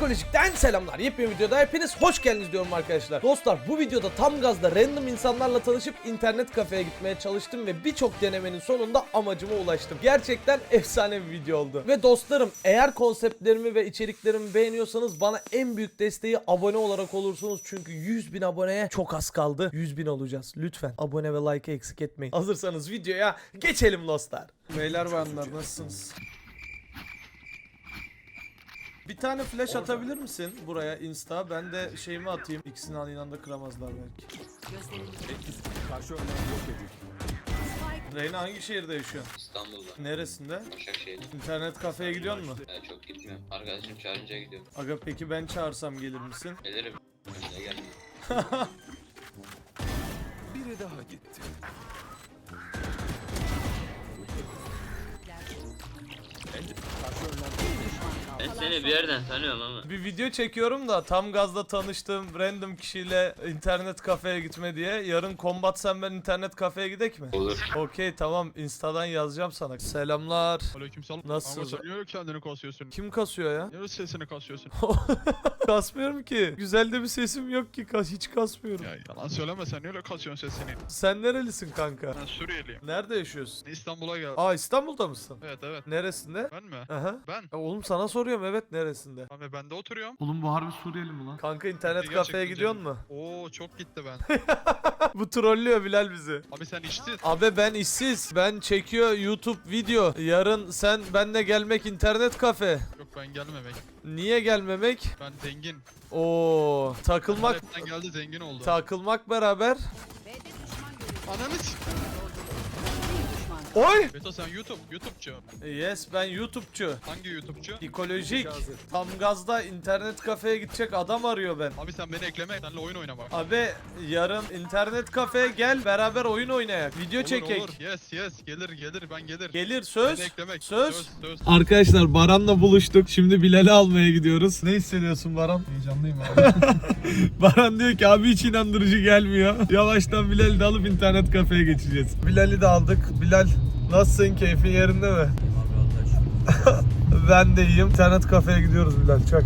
Psikolojik'ten selamlar. Yepyeni videoda hepiniz hoş geldiniz diyorum arkadaşlar. Dostlar bu videoda tam gazda random insanlarla tanışıp internet kafeye gitmeye çalıştım ve birçok denemenin sonunda amacıma ulaştım. Gerçekten efsane bir video oldu. Ve dostlarım eğer konseptlerimi ve içeriklerimi beğeniyorsanız bana en büyük desteği abone olarak olursunuz. Çünkü 100 bin aboneye çok az kaldı. 100 bin olacağız. Lütfen abone ve like eksik etmeyin. Hazırsanız videoya geçelim dostlar. Beyler bayanlar nasılsınız? Bir tane flash atabilir misin buraya insta? Ben de şeyimi atayım. İkisini aynı anda kıramazlar belki. Karşı önlem yok ediyor. Reyna hangi şehirde yaşıyorsun? İstanbul'da. Neresinde? Başakşehir. İnternet kafeye gidiyor mu? Ben çok gitmiyorum. Arkadaşım çağırınca gidiyorum. Aga peki ben çağırsam gelir misin? Gelirim. Gelmiyor. Biri daha gitti. Seni bir yerden tanıyorum ama. Bir video çekiyorum da tam gazda tanıştığım random kişiyle internet kafeye gitme diye. Yarın kombat sen ben internet kafeye gidek mi? Olur. Okey tamam instadan yazacağım sana. Selamlar. Aleykümselam. Nasılsın? Ama sen niye öyle kendini kasıyorsun? Kim kasıyor ya? Niye öyle sesini kasıyorsun? Kasmıyorum ki. Güzel de bir sesim yok ki. Kas hiç kasmıyorum. ya yalan söyleme sen niye öyle kasıyorsun sesini? Sen nerelisin kanka? Ben Suriyeliyim. Nerede yaşıyorsun? İstanbul'a geldim. Aa İstanbul'da mısın? Evet evet. Neresinde? Ben mi? Aha. Ben. Ya oğlum sana soruyorum evet neresinde? Abi ben de oturuyorum. Oğlum bu harbi Suriyeli mi lan? Kanka internet Gerçekten kafeye gidiyor mu? Oo çok gitti ben. bu trollüyor Bilal bizi. Abi sen içtin. Abi ben işsiz. Ben çekiyor YouTube video. Yarın sen benle gelmek internet kafe. Yok ben gelmemek. Niye gelmemek? Ben zengin. Oo takılmak Hepten geldi zengin oldu. takılmak beraber. Ananı s- Oy! Beto sen YouTube. YouTube'cu. Yes ben YouTube'cu. Hangi YouTube'cu? Ekolojik. Tam gazda internet kafeye gidecek adam arıyor ben. Abi sen beni ekleme. Seninle oyun oynamak. Abi yarın internet kafeye gel beraber oyun oynayak. Video Olur, çekek. Olur. Yes yes. Gelir gelir ben gelir. Gelir söz. Beni eklemek. Söz. Söz. söz. Arkadaşlar Baran'la buluştuk. Şimdi Bilal'i almaya gidiyoruz. Ne hissediyorsun Baran? Heyecanlıyım abi. Baran diyor ki abi hiç inandırıcı gelmiyor. Yavaştan Bilal'i de alıp internet kafeye geçeceğiz. Bilal'i de aldık. Bilal nasılsın? Keyfin yerinde mi? ben de iyiyim. İnternet kafeye gidiyoruz Bilal. Çak.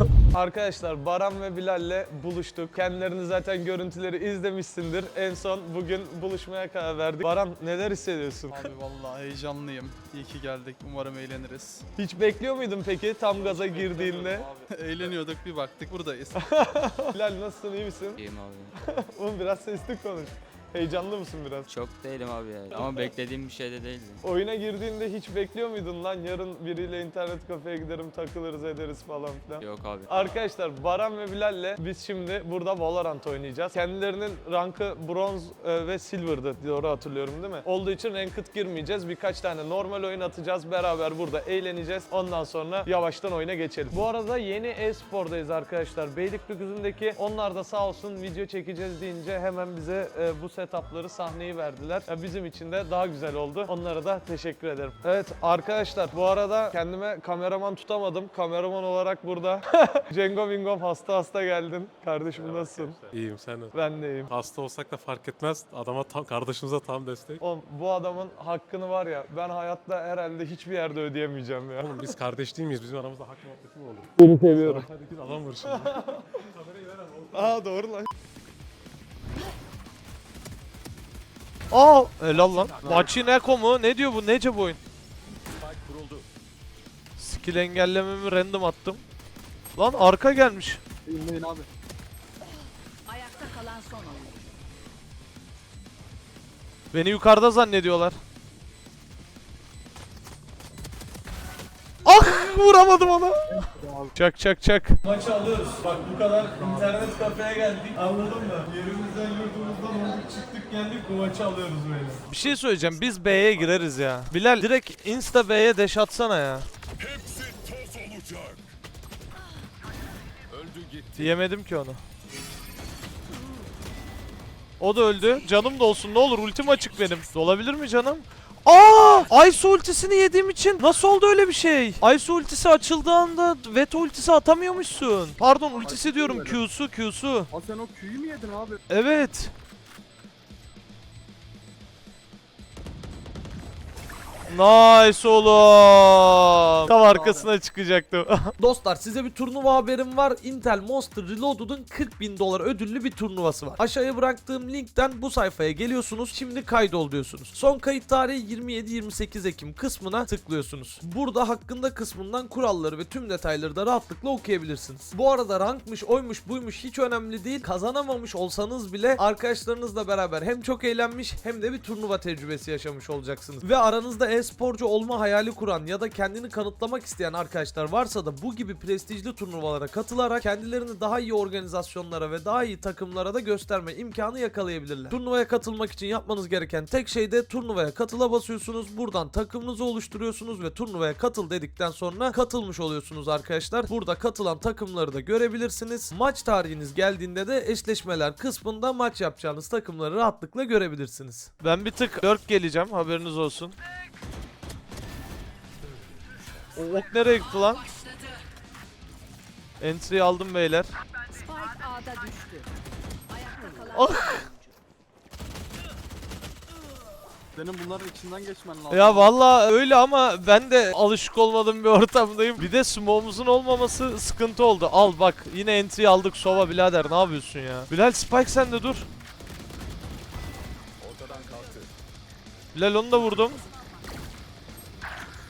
Arkadaşlar Baran ve Bilal'le buluştuk. Kendilerini zaten görüntüleri izlemişsindir. En son bugün buluşmaya karar verdik. Baran neler hissediyorsun? Abi vallahi heyecanlıyım. İyi ki geldik. Umarım eğleniriz. Hiç bekliyor muydun peki tam gaza girdiğinde? Eğleniyorduk bir baktık buradayız. Bilal nasılsın iyi misin? İyiyim abi. Oğlum biraz sesli konuş. Heyecanlı mısın biraz? Çok değilim abi ya. Ama beklediğim bir şey de değildi. Oyuna girdiğinde hiç bekliyor muydun lan yarın biriyle internet kafeye giderim takılırız ederiz falan filan? Yok abi. Arkadaşlar Baran ve Bilal'le biz şimdi burada Valorant oynayacağız. Kendilerinin rankı bronz e, ve silver'dı doğru hatırlıyorum değil mi? Olduğu için ranked girmeyeceğiz. Birkaç tane normal oyun atacağız. Beraber burada eğleneceğiz. Ondan sonra yavaştan oyuna geçelim. Bu arada yeni e-spordayız arkadaşlar. Beylikdüzü'ndeki onlar da sağ olsun video çekeceğiz deyince hemen bize e, bu setupları sahneyi verdiler. Ya bizim için de daha güzel oldu. Onlara da teşekkür ederim. Evet arkadaşlar bu arada kendime kameraman tutamadım. Kameraman olarak burada Cengo Bingom hasta hasta geldin. Kardeşim nasılsın? İyiyim sen. Ben de iyiyim. Hasta olsak da fark etmez. Adama tam, kardeşimize tam destek. Oğlum bu adamın hakkını var ya ben hayatta herhalde hiçbir yerde ödeyemeyeceğim ya. Oğlum biz kardeş değil miyiz? Bizim aramızda hak muhabbeti mi olur? Seni seviyorum. Hadi git adam vur şimdi. Aa doğru lan. Aa helal lan. Maçin Eko mu? Ne diyor bu? Nece bu oyun? kuruldu. Skill engellememi random attım. Lan arka gelmiş. İnleyin abi. Ayakta kalan son oyun. Beni yukarıda zannediyorlar. Vuramadım ona. Çak çak çak. Maçı alıyoruz. Bak bu kadar internet kafeye geldik. Anladın mı? Yerimizden yurdumuzdan olduk çıktık geldik bu maçı alıyoruz böyle. Bir şey söyleyeceğim biz B'ye gireriz ya. Bilal direkt insta B'ye deş atsana ya. Hepsi toz olacak. Öldü gitti. Yemedim ki onu. O da öldü. Canım da olsun ne olur ultim açık benim. Olabilir mi canım? Aa! Ice ultisini yediğim için nasıl oldu öyle bir şey? Ice ultisi açıldığı anda Veto ultisi atamıyormuşsun. Pardon ultisi diyorum Q'su Q'su. Aa sen o küyü mü yedin abi? Evet. Nice oğlum. Tam arkasına çıkacaktım. Dostlar size bir turnuva haberim var. Intel Monster Reloaded'ın 40 bin dolar ödüllü bir turnuvası var. Aşağıya bıraktığım linkten bu sayfaya geliyorsunuz. Şimdi kaydol diyorsunuz. Son kayıt tarihi 27-28 Ekim kısmına tıklıyorsunuz. Burada hakkında kısmından kuralları ve tüm detayları da rahatlıkla okuyabilirsiniz. Bu arada rankmış, oymuş, buymuş hiç önemli değil. Kazanamamış olsanız bile arkadaşlarınızla beraber hem çok eğlenmiş hem de bir turnuva tecrübesi yaşamış olacaksınız. Ve aranızda e-sporcu olma hayali kuran ya da kendini kanıtlamak isteyen arkadaşlar varsa da bu gibi prestijli turnuvalara katılarak kendilerini daha iyi organizasyonlara ve daha iyi takımlara da gösterme imkanı yakalayabilirler. Turnuvaya katılmak için yapmanız gereken tek şey de turnuvaya katıla basıyorsunuz. Buradan takımınızı oluşturuyorsunuz ve turnuvaya katıl dedikten sonra katılmış oluyorsunuz arkadaşlar. Burada katılan takımları da görebilirsiniz. Maç tarihiniz geldiğinde de eşleşmeler kısmında maç yapacağınız takımları rahatlıkla görebilirsiniz. ben bir tık lurk geleceğim haberiniz olsun. O ok nereye gitti lan? Entry aldım beyler. Spike A'da düştü. Ayakta kalan Ah! son oyuncu. Senin bunların içinden geçmen lazım. Ya valla öyle ama ben de alışık olmadığım bir ortamdayım. Bir de smoke'umuzun olmaması sıkıntı oldu. Al bak yine entry aldık Sova birader ne yapıyorsun ya? Bilal Spike sen de dur. Ortadan kalktı. Bilal onu da vurdum.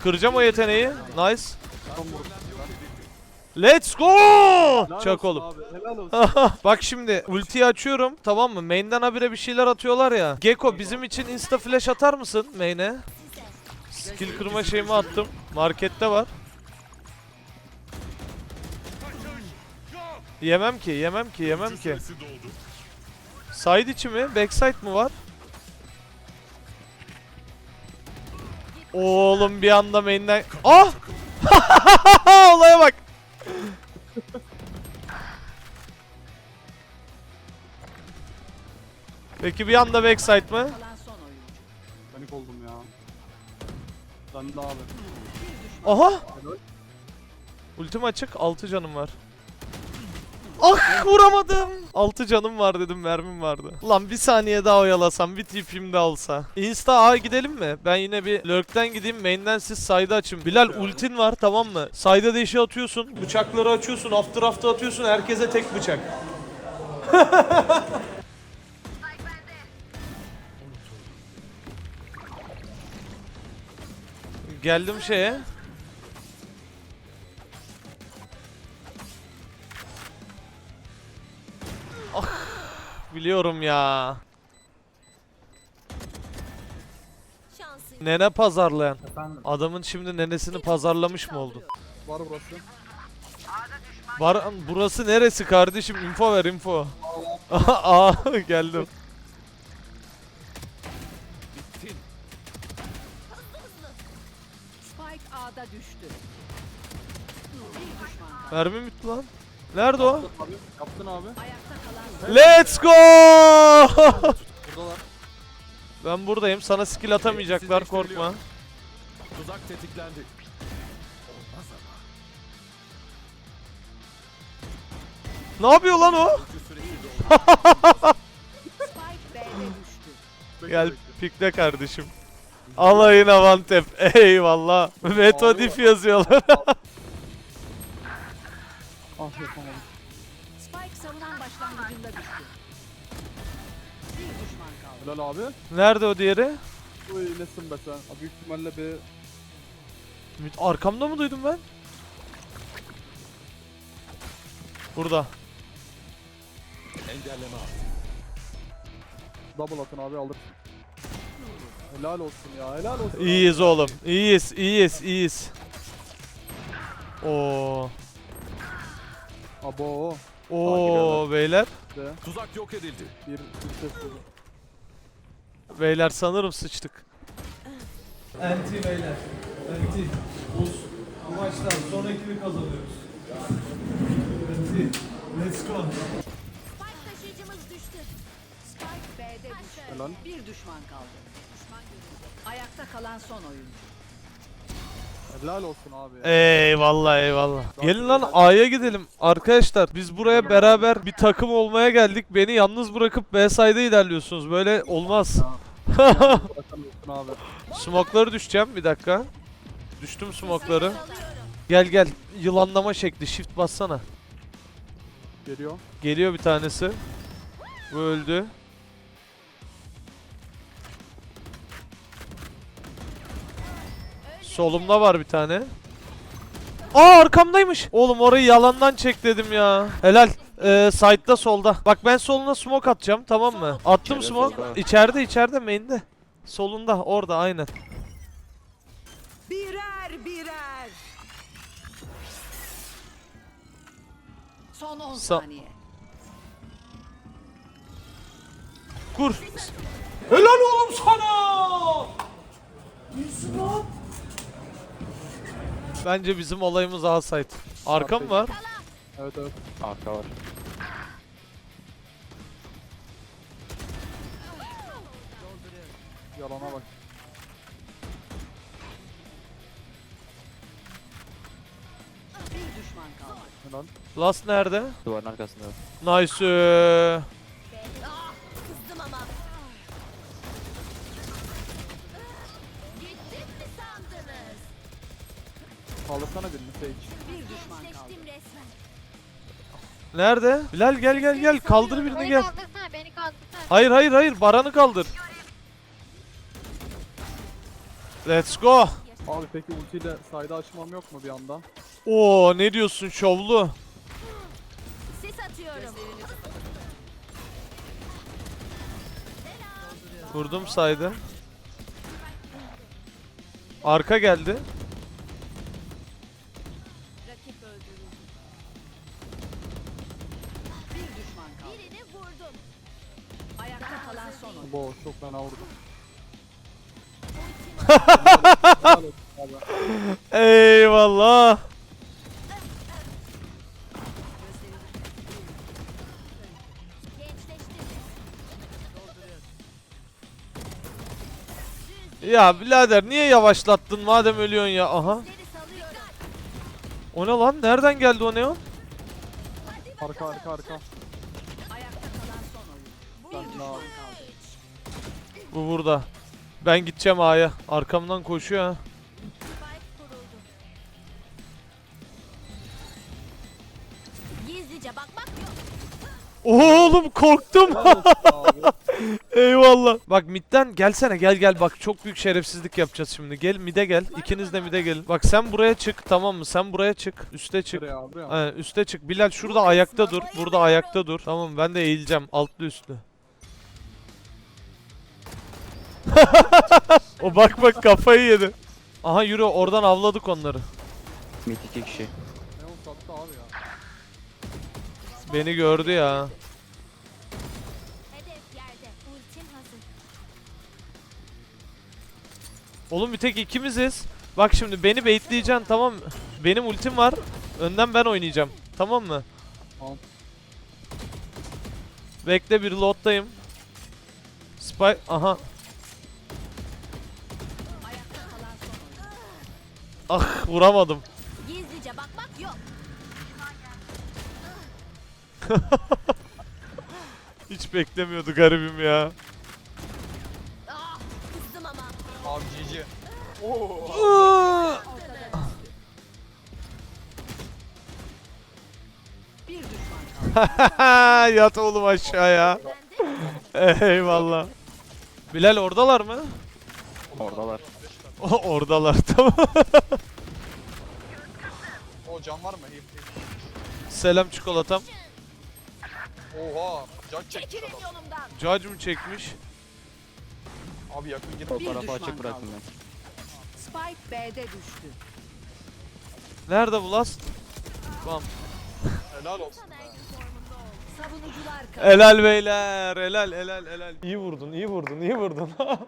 Kıracağım o yeteneği. Nice. Let's go! Çak oğlum. Bak şimdi ultiyi açıyorum tamam mı? Main'den habire bir şeyler atıyorlar ya. Gecko bizim için insta flash atar mısın main'e? Skill kırma şeyimi attım. Markette var. Yemem ki, yemem ki, yemem ki. Side içi mi? Backside mı var? Oğlum bir anda main'den... Ah! Olaya bak. Peki bir anda backside mı? Panik oldum ya. Ben de abi. Aha! Ultim açık, 6 canım var. Ah vuramadım. 6 canım var dedim mermim vardı. Ulan bir saniye daha oyalasam bir tipim de olsa. Insta A gidelim mi? Ben yine bir lurk'ten gideyim main'den siz side'ı açın. Bilal ultin var tamam mı? Side'a deşi atıyorsun. Bıçakları açıyorsun after after atıyorsun herkese tek bıçak. Geldim şeye. Biliyorum ya. Nene pazarlayan. Adamın şimdi nenesini pazarlamış mı oldu? Var burası. Var burası neresi kardeşim? Info ver info. Aa geldim. Bittin. Spike A'da düştü. Mermi bitti lan. Nerede o? Abi, yaptın abi. Let's go! Buradalar. ben buradayım. Sana skill atamayacaklar korkma. Tuzak tetiklendi. Ne yapıyor lan o? Gel pikle kardeşim. Alayın avantep. Eyvallah. Metodif yazıyorlar. Ah yapamadım. Spike savunan başlangıcında düştü. Bir düşman kaldı. Helal abi. Nerede o diğeri? Uy nesin be sen? Abi büyük ihtimalle bir Arkamda mı duydum ben? Burada. Engelleme al. double atın abi alırsın. Helal olsun ya helal olsun. abi. İyiyiz oğlum. İyiyiz, iyiyiz, iyiyiz. Oo. Abo. Oo beyler. De. Tuzak yok edildi. Bir, bir ses duydum. Beyler sanırım sıçtık. Anti beyler. Anti. Buz. Bu maçtan sonrakini kazanıyoruz. Anti. Let's go. Spike taşıyıcımız düştü. Spike B'de düştü. Bir düşman kaldı. Düşman görüldü. Ayakta kalan son oyuncu. Helal olsun abi ya. Eyvallah eyvallah. Gelin lan A'ya gidelim. Arkadaşlar biz buraya beraber bir takım olmaya geldik. Beni yalnız bırakıp B side'e ilerliyorsunuz. Böyle olmaz. Abi. Smokları düşeceğim bir dakika. Düştüm smokları. Gel gel. Yılanlama şekli. Shift bassana. Geliyor. Geliyor bir tanesi. Bu öldü. Solumda var bir tane. Aa arkamdaymış. Oğlum orayı yalandan çek dedim ya. Helal. Ee, side'da solda. Bak ben soluna smoke atacağım tamam mı? Attım smoke. İçeride içeride main'de. Solunda orada aynen. Birer birer. Son 10 Sa- saniye. Kur. Helal oğlum sana. Bence bizim olayımız A-site. Arka mı var? Evet evet. Arka var. Yalana bak. Bir düşman kaldı. Helal. Last nerede? Duvarın arkasında. Nice. Nerede? Bilal gel gel gel. Kaldır birini gel. kaldırsana beni kaldırsana. Hayır hayır hayır. Baran'ı kaldır. Let's go. Abi peki ultiyle side'ı açmam yok mu bir anda? Oo ne diyorsun şovlu? Sis atıyorum. Vurdum saydı. Arka geldi. Bo çok fena vurdu. Eyvallah. Ya birader niye yavaşlattın madem ölüyorsun ya aha. O ne lan? Nereden geldi o neon? Arka arka arka. Ayakta kalan son oyun. Ben Bu burada. Ben gideceğim A'ya. Arkamdan koşuyor ha. Spike kuruldu. Gizlice bakmak yok. Oğlum korktum. Eyvallah. Bak midden gelsene gel gel bak çok büyük şerefsizlik yapacağız şimdi. Gel mide gel. İkiniz de mide gelin. Bak sen buraya çık tamam mı? Sen buraya çık. Üste çık. Buraya abi buraya. Aynen üste çık. Bilal şurada ayakta dur. Burada ayakta dur. Tamam ben de eğileceğim. Altlı üstlü. o bak bak kafayı yedi. Aha yürü oradan avladık onları. Mid iki kişi. Neon sattı abi ya. Beni gördü ya. Hedef yerde. Ultim hazır. Oğlum bir tek ikimiziz. Bak şimdi beni baitleyeceksin tamam mı? Benim ultim var. Önden ben oynayacağım. Tamam mı? Tamam. Bekle bir loaddayım. Spy aha. Ah vuramadım. Gizlice bakmak yok. Hiç beklemiyordu garibim ya. Ah, kızdım ama. Abi. Bir düşman kaldı. Yat oğlum aşağıya. Eyvallah. Bilal oradalar mı? Oradalar. O oradalar tamam. O can var mı? Hip hip. Selam çikolatam. Oha. Can çekti Çekilin adam. yolumdan. Judge mı çekmiş? Abi yakın girme. Sol Bir tarafı düşman açık bıraktım kaldı. ben. Spike B'de düştü. Nerede bu last? Bam. Helal olsun be. Savunucular kaldı. Helal beyler. Helal helal helal. İyi vurdun, iyi vurdun, iyi vurdun.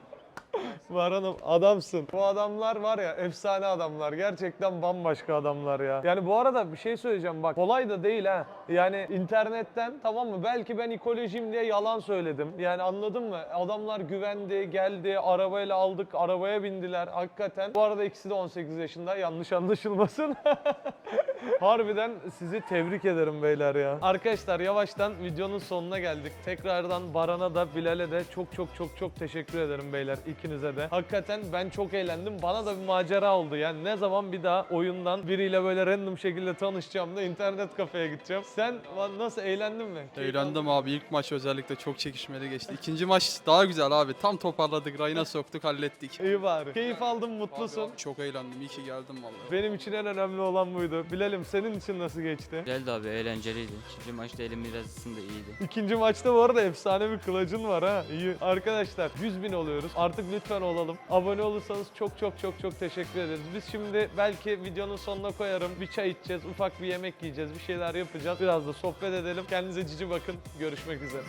Varanım adamsın. Bu adamlar var ya efsane adamlar. Gerçekten bambaşka adamlar ya. Yani bu arada bir şey söyleyeceğim bak. Kolay da değil ha. Yani internetten tamam mı? Belki ben ekolojiyim diye yalan söyledim. Yani anladın mı? Adamlar güvendi, geldi, arabayla aldık, arabaya bindiler. Hakikaten. Bu arada ikisi de 18 yaşında. Yanlış anlaşılmasın. Harbiden sizi tebrik ederim beyler ya. Arkadaşlar yavaştan videonun sonuna geldik. Tekrardan Baran'a da Bilal'e de çok çok çok çok teşekkür ederim beyler ikinize de. Hakikaten ben çok eğlendim. Bana da bir macera oldu. Yani ne zaman bir daha oyundan biriyle böyle random şekilde tanışacağım da internet kafeye gideceğim. Sen nasıl eğlendin mi? Eğlendim abi. İlk maç özellikle çok çekişmeli geçti. İkinci maç daha güzel abi. Tam toparladık. Rayına soktuk hallettik. İyi bari. Keyif aldım, mutlusun. Abi, çok eğlendim. İyi ki geldim vallahi. Benim için en önemli olan buydu. Bilal'im senin için nasıl geçti? Güzeldi abi eğlenceliydi. İkinci maçta elim biraz ısındı iyiydi. İkinci maçta bu arada efsane bir kılıcın var ha. İyi. Arkadaşlar 100 bin oluyoruz. Artık lütfen olalım. Abone olursanız çok çok çok çok teşekkür ederiz. Biz şimdi belki videonun sonuna koyarım. Bir çay içeceğiz, ufak bir yemek yiyeceğiz, bir şeyler yapacağız. Biraz da sohbet edelim. Kendinize cici bakın. Görüşmek üzere.